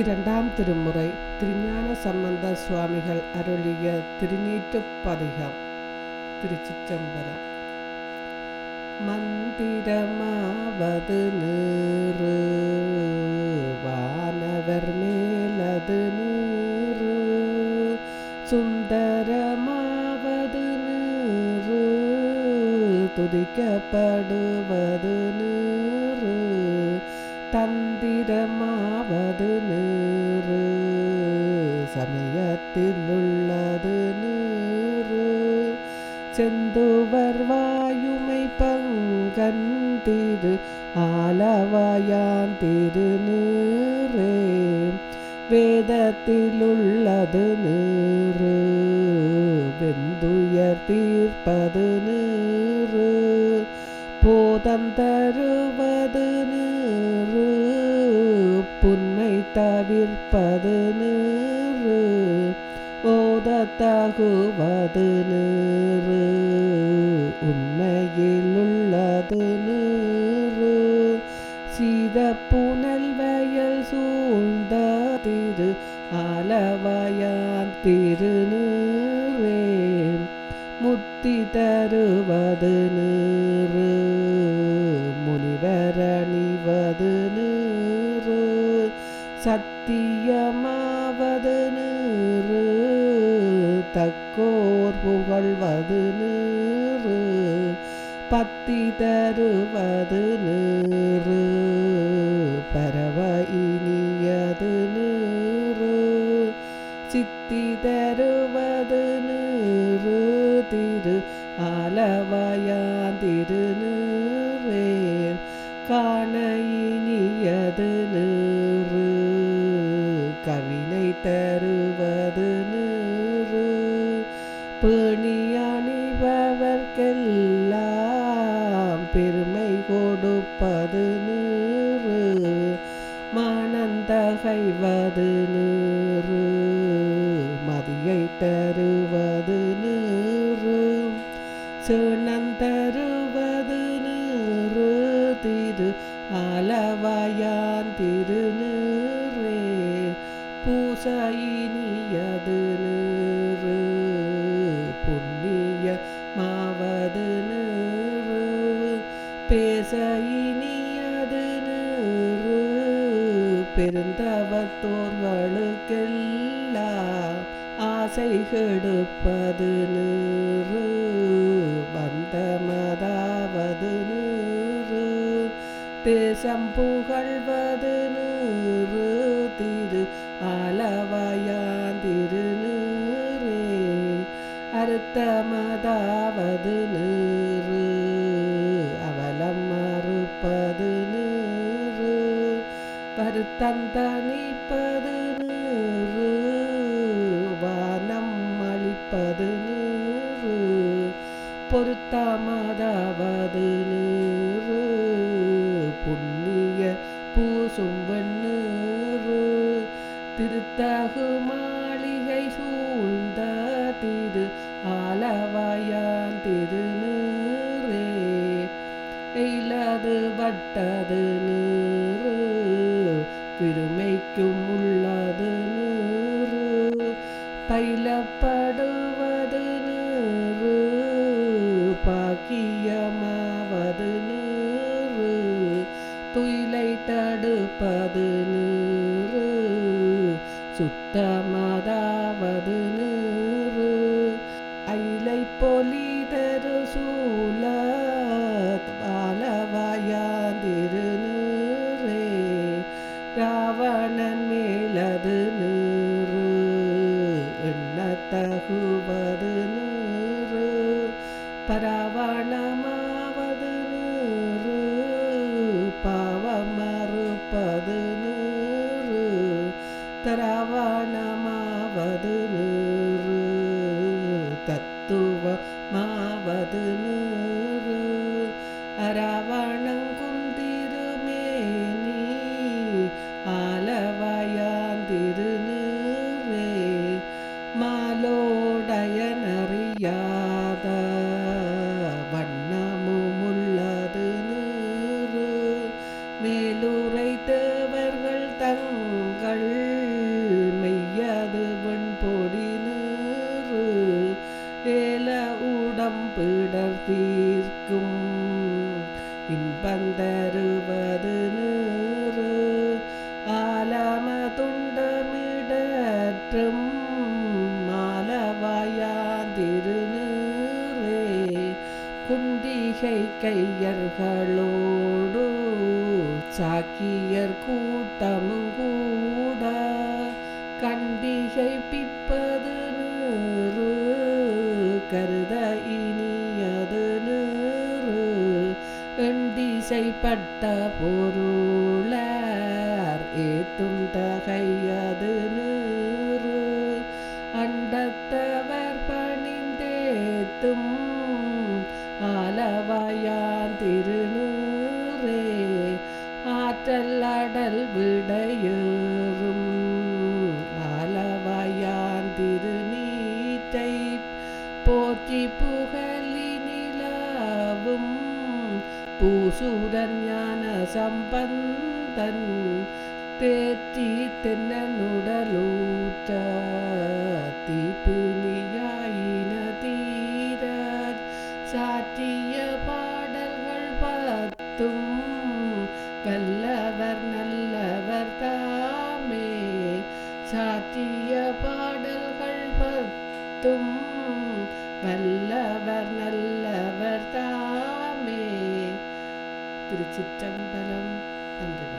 இரண்டாம் திருமுறை திருஞான சம்பந்த சுவாமிகள் அருளிய திருநீற்று பதிகம் திருச்சிற்றம்பலம். மந்திரமாவது நீரு வானவர் மேலது நீரு சுந்தரமாவது நீரு துதிக்கப்படுவது நீரு தந்திரமாவது நீறு சமயத்தில் உள்ளது நீறு செந்துவர் வாயுமை பங்கன் திரு ஆலவாயான் திரு நீரே. வேதத்தில் உள்ளது நீறு வெந்துயர் தீர்ப்பது நீறு போதந்தருவது நீரு புன்னை தவிர்ப்பது நீர். ஓதத்தகுவது நீரு உண்மையில் உள்ளது நீரு சீத புனல் வயல் சூழ்ந்த திரு ஆலவயான் திருநீரே முத்தி தருவது நீரு முனிவரணிவது நீரு சத்தியமா தக்கோர் புகழ்வது நீரு பத்தி தருவது நீரு பரவ இனியது நீரு சித்தி தருவது நீரு திரு ஆலவயான் திரு நீரே காண இனியது அணிபவர்க்கெல்லாம் பெருமை கொடுப்பது நீரு. மானந்தகைவது நீரு. மதியை தருவது நீரு. சுணந்தருவது நீரு. திரு அளவாயான் திருநீரே. பூசையினியது நீறு பெருந்தவத்தோர்களுக்கெல்லாம் ஆசை கெடுப்பது நீறு. பந்தமதாவது நிறு. தேசம் புகழ்வது நிறு. திரு ஆலவயான் திரு நீரே அறுத்தமதாவது நீறு. பருத்தந்தனிப்பது நீரு வானம் அளிப்பது நீரு பொருத்தாமதாவது நீரு புண்ணிய பூசும் வெண்ணீறு திருத்தகு மாளிகை சூழ்ந்த திரு ஆலவாயான் திருநீரே இல்லாது வட்டது நீர் பெருமைக்கும் உள்ளது நூறு பயிலப்படுவது நூறு பாக்கியமாவது நூறு துயிலை தடுப்பது நூறு சுத்தமதாவது நூறு ஐலை பொலி ராவணன் மேலது நீறு எண்ணத்தகுவது நீரு பராவணமாவது நீரு பாவம் மறுப்பது நீறு. தராவணமாவது நீரு தத்துவமாவது நீரு அரவணங்குந்திருமேனி பிடர் தீர்க்கும். இன்பந்தருவது நேரு ஆலம துண்டமிடற்றும். மாலவாயாந்திருநேரே குண்டிகை கையர்களோடு. சாக்கியர் கூட்டமுங்கூ பட்ட பொருளார் ஏத்தும் தகையது நீறு. அண்டத்தவர் பணிந்தேத்தும் ஆலவாயான் திருநீரே ஆற்றல் அடல் விடையேறும் പൂസൂതജ്ഞാനസമ്പന്തൻ തേറ്റി തെന്നുടലൂത്ത തിപ്പുനിയായിന തീര ചാറ്റിയ പാടലുകൾ പത്തും വല്ലവർ നല്ലവർ താമേ ചാറ്റിയ പാടലുകൾ പത്തും വല്ലവർ നല്ല திருச்சிற்றம்பலம் நன்றி